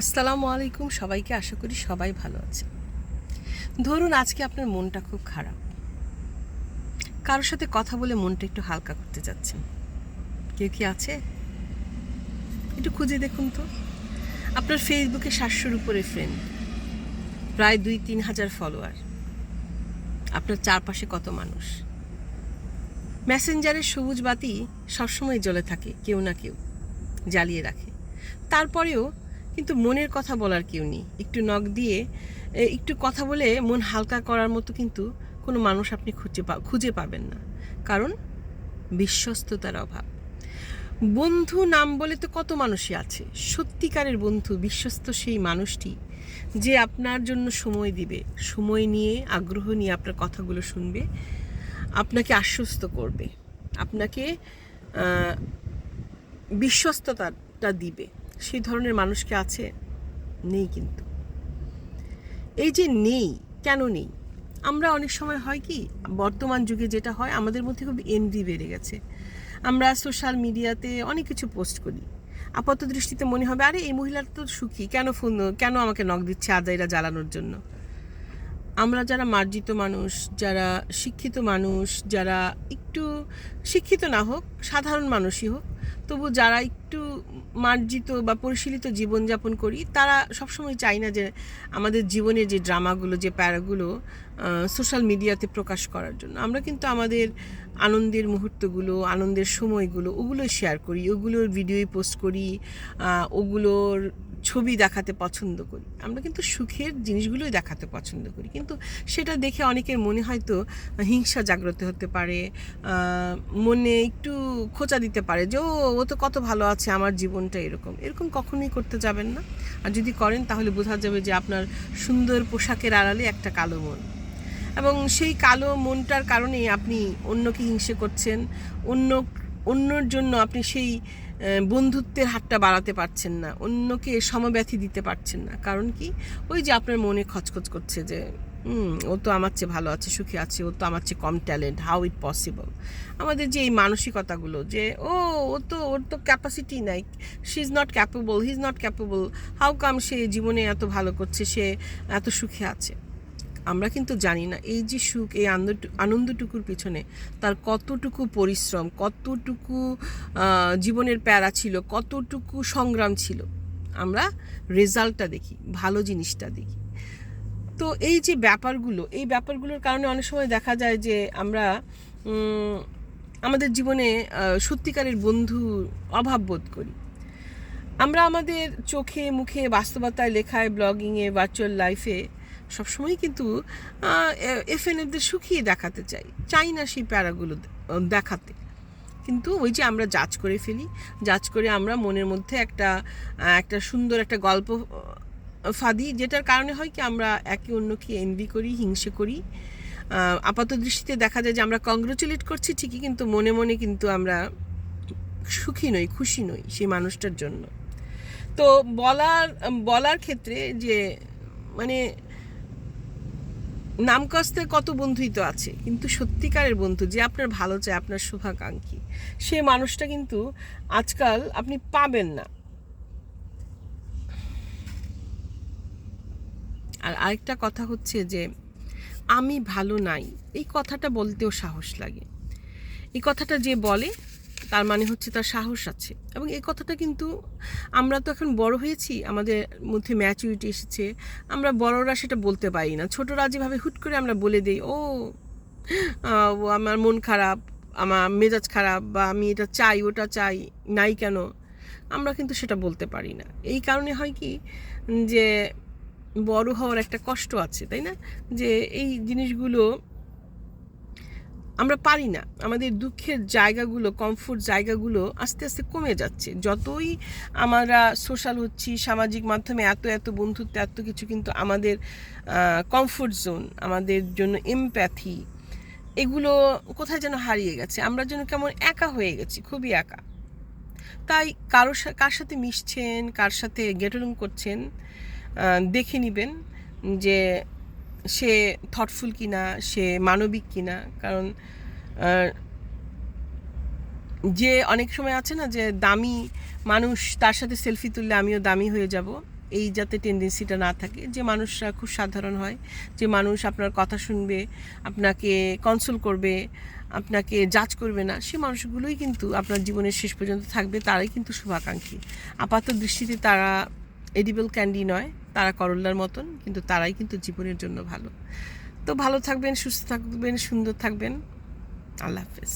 আসসালামু আলাইকুম, সবাইকে আশা করি সবাই ভালো আছে ধরুন আজকে আপনার মনটা খুব খারাপ। কারোর সাথে কথা বলে মনটা একটু হালকা করতে যাচ্ছেন কেউ কি আছে? একটু খুঁজে দেখুন তো। আপনার ফেসবুকে সাতশোর উপরে ফ্রেন্ড প্রায় দুই তিন হাজার ফলোয়ার আপনার চারপাশে কত মানুষ? মেসেঞ্জারের সবুজ বাতি সবসময় জ্বলে থাকে, কেউ না কেউ। জ্বালিয়ে রাখে। তারপরেও কিন্তু মনের কথা বলার কেউ নেই। একটু নখ দিয়ে একটু কথা বলে মন হালকা করার মতো কিন্তু কোনো মানুষ আপনি খুঁজে পা, খুঁজে পাবেন না। কারণ বিশ্বস্ততার অভাব। বন্ধু নাম বলে তো কত মানুষই আছে। সত্যিকারের বন্ধু, বিশ্বস্ত সেই মানুষটি যে আপনার জন্য সময় দিবে। সময় নিয়ে, আগ্রহ নিয়ে আপনার কথাগুলো শুনবে। আপনাকে আশ্বস্ত করবে। আপনাকে বিশ্বস্ততাটা দিবে। সেই ধরনের মানুষ কি আছে? নেই কিন্তু। এই যে নেই, কেন নেই? আমরা অনেক সময় হয় কি, বর্তমান যুগে যেটা হয়, আমাদের মধ্যে খুব এনভি বেড়ে গেছে। আমরা সোশ্যাল মিডিয়াতে অনেক কিছু পোস্ট করি। আপাত দৃষ্টিতে মনে হবে, আরে এই মহিলার তো সুখী, কেন ফোন কেন আমাকে নখ দিচ্ছে আদাইরা জ্বালানোর জন্য? আমরা যারা মার্জিত মানুষ, যারা শিক্ষিত মানুষ, যারা একটু শিক্ষিত না হোক, সাধারণ মানুষই হোক তবু যারা একটু মার্জিত বা পরিশীলিত জীবনযাপন করি, তারা সবসময় চাই না যে আমাদের জীবনের যে ড্রামাগুলো, যে প্যারাগুলো সোশ্যাল মিডিয়াতে প্রকাশ করার জন্য। আমরা কিন্তু আমাদের আনন্দের মুহূর্তগুলো, আনন্দের সময়গুলো ওগুলো শেয়ার করি, ওগুলোর ভিডিওই পোস্ট করি ওগুলোর ছবি দেখাতে পছন্দ করি। আমরা কিন্তু সুখের জিনিসগুলোই দেখাতে পছন্দ করি। কিন্তু সেটা দেখে অনেকের মনে হয়তো হিংসা জাগ্রত হতে পারে মনে একটু খোঁচা দিতে পারে যে ও তো কত ভালো আছে, আমার জীবনটা এরকম। এরকম কখনোই করতে যাবেন না। আর যদি করেন, তাহলে বোঝা যাবে যে আপনার সুন্দর পোশাকের আড়ালে একটা কালো মন। এবং সেই কালো মনটার কারণেই আপনি অন্যকে হিংসে করছেন, অন্য, অন্যর জন্য আপনি সেই বন্ধুত্বের হাতটা বাড়াতে পারছেন না, অন্যকে সমব্যথী দিতে পারছেন না। কারণ কি? ওই যে আপনার মনে খচখচ করছে যে ও তো আমার চেয়ে ভালো আছে, সুখী আছে, ও তো আমার চেয়ে কম ট্যালেন্ট, হাউ ইট পসিবল? আমাদের যে এই মানসিকতাগুলো যে, ও ও তো, ওর তো ক্যাপাসিটি নাই she is not capable, he is not capable, how come সে জীবনে এত ভালো করছে, সে এত সুখে আছে? আমরা কিন্তু জানি না এই যে সুখ, এই আনন্দ আনন্দটুকুর পিছনে তার কতটুকু পরিশ্রম, কতটুকু জীবনের প্যারা ছিল, কতটুকু সংগ্রাম ছিল, আমরা রেজাল্টটা দেখি, ভালো জিনিসটা দেখি। তো এই যে ব্যাপারগুলো, এই ব্যাপারগুলোর কারণে অনেক সময় দেখা যায় যে আমরা আমাদের জীবনে সত্যিকারের বন্ধু অভাব বোধ করি। আমরা আমাদের চোখে, মুখে, বাস্তবতায়, লেখায়, ব্লগিংয়ে ভার্চুয়াল লাইফে সবসময় কিন্তু এফ এন এফদের সুখিয়ে দেখাতে চাই চাই না সেই প্যারাগুলো দেখাতে। কিন্তু ওই যে আমরা জাজ করে ফেলি, জাজ করে আমরা মনের মধ্যে একটা একটা সুন্দর একটা গল্প ফাঁদি, যেটার কারণে হয় কি আমরা একে অন্যকে এনভি করি, হিংসে করি। আপাত দৃষ্টিতে দেখা যায় যে আমরা কংগ্রেচুলেট করছি ঠিকই, কিন্তু মনে মনে কিন্তু আমরা সুখী নই, খুশি নই সেই মানুষটার জন্য। তো বলার বলার ক্ষেত্রে যে মানে নামকাস্তে কত বন্ধুই তো আছে, কিন্তু সত্যিকারের বন্ধু যে আপনার ভালো চায়, আপনার শুভাকাঙ্ক্ষী, সে মানুষটা কিন্তু আজকাল আপনি পাবেন না। আর আরেকটা কথা হচ্ছে যে, আমি ভালো নাই, এই কথাটা বলতেও সাহস লাগে। এই কথাটা যে বলে তার মানে হচ্ছে তার সাহস আছে। এবং এই কথাটা কিন্তু আমরা তো এখন বড় হয়েছি, আমাদের মধ্যে ম্যাচুরিটি এসেছে, আমরা বড়রা সেটা বলতে পারি না। ছোটরা যেভাবে হুট করে আমরা বলে দিই ও আমার মন খারাপ, আমার মেজাজ খারাপ বা আমি এটা চাই, ওটা চাই, নাই কেন? আমরা কিন্তু সেটা বলতে পারি না। এই কারণে হয় কি যে বড় হওয়ার একটা কষ্ট আছে, তাই না? যে এই জিনিসগুলো আমরা পারি না। আমাদের দুঃখের জায়গাগুলো কমফোর্ট জায়গাগুলো আস্তে আস্তে কমে যাচ্ছে। যতই আমরা সোশ্যাল হচ্ছি, সামাজিক মাধ্যমে এত এত বন্ধুত্ব, এত কিছু কিন্তু আমাদের কমফোর্ট জোন আমাদের জন্য এমপ্যাথি এগুলো কোথায় যেন হারিয়ে গেছে। আমরা যেন কেমন একা হয়ে গেছি, খুবই একা। তাই কারোর সা- কার সাথে মিশছেন, কার সাথে গেটরুম করছেন দেখে নেবেন যে সে থটফুল কিনা, সে মানবিক কিনা? কারণ যে অনেক সময় আছে না যে দামি মানুষ তার সাথে সেলফি তুললে আমিও দামি হয়ে যাব, এই যাতে টেন্ডেন্সিটা না থাকে। যে মানুষরা খুব সাধারণ হয়, যে মানুষ আপনার কথা শুনবে, আপনাকে কনসোল করবে, আপনাকে জাজ করবে না, সে মানুষগুলোই কিন্তু আপনার জীবনের শেষ পর্যন্ত থাকবে, তারাই কিন্তু শুভাকাঙ্ক্ষী। আপাত দৃষ্টিতে তারা এডিবল ক্যান্ডি নয়। তারা করল্লার মতন, কিন্তু তারাই কিন্তু জীবনের জন্য ভালো। তো ভালো থাকবেন, সুস্থ থাকবেন, সুন্দর থাকবেন। আল্লাহ হাফেজ।